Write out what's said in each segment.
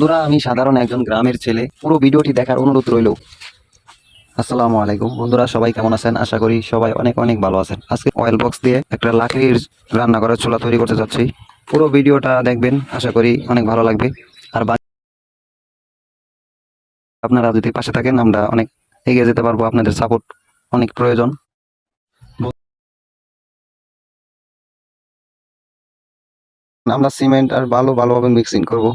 বন্ধুরা, আমি সাধারণ একজন গ্রামের ছেলে। পুরো ভিডিওটি দেখার অনুরোধ রইল। আসসালামু আলাইকুম। বন্ধুরা, সবাই কেমন আছেন? আশা করি সবাই অনেক অনেক ভালো আছেন। আজকে অয়েল বক্স দিয়ে একটা লাকড়ির রান্না করার চুলা তৈরি করতে যাচ্ছি। পুরো ভিডিওটা দেখবেন, আশা করি অনেক ভালো লাগবে। আর আপনারা যদি পাশে থাকেন, আমরা অনেক এগিয়ে যেতে পারব। আপনাদের সাপোর্ট অনেক প্রয়োজন। আমরা সিমেন্ট আর ভালো ভালোভাবে মিক্সিং করব।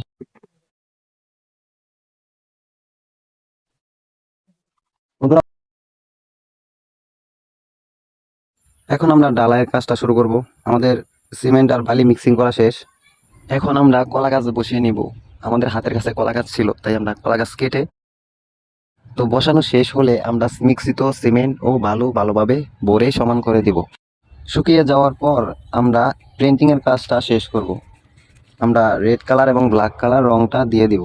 এখন আমরা ডালাইয়ের কাজটা শুরু করব। আমাদের সিমেন্ট আর বালি মিক্সিং করা শেষ। এখন আমরা কলা গাছ বসিয়ে নিব। আমাদের হাতের কাছে কলা গাছ ছিল, তাই আমরা কলা গাছ কেটে তো বসানো শেষ হলে আমরা মিক্সিত সিমেন্ট ও বালু ভালোভাবে ভরে সমান করে দিব। শুকিয়ে যাওয়ার পর আমরা প্রিন্টিং এর কাজটা শেষ করব। আমরা রেড কালার এবং ব্ল্যাক কালার রংটা দিয়ে দিব।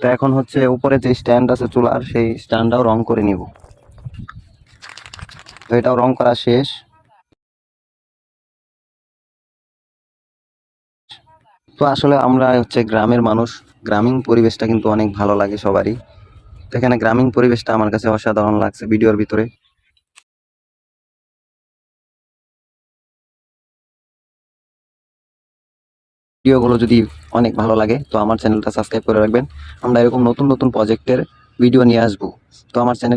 তো এখন হচ্ছে উপরে যে স্ট্যান্ড আছে চুলার, সেই স্ট্যান্ডটাও রং করে নিব। তো এটাও রং করা শেষ। তো আসলে আমরা হচ্ছে গ্রামের মানুষ, গ্রামীণ পরিবেশটা কিন্তু অনেক ভালো লাগে সবারই। তো এখানে গ্রামীণ পরিবেশটা আমার কাছে অসাধারণ লাগছে ভিডিওর ভিতরে। ভিডিওগুলো যদি অনেক ভালো লাগে, তো আমার চ্যানেলটা সাবস্ক্রাইব করে রাখবেন। আমরা এরকম নতুন নতুন প্রজেক্টের ভিডিও নিয়ে আসব। তো আমার চ্যানেল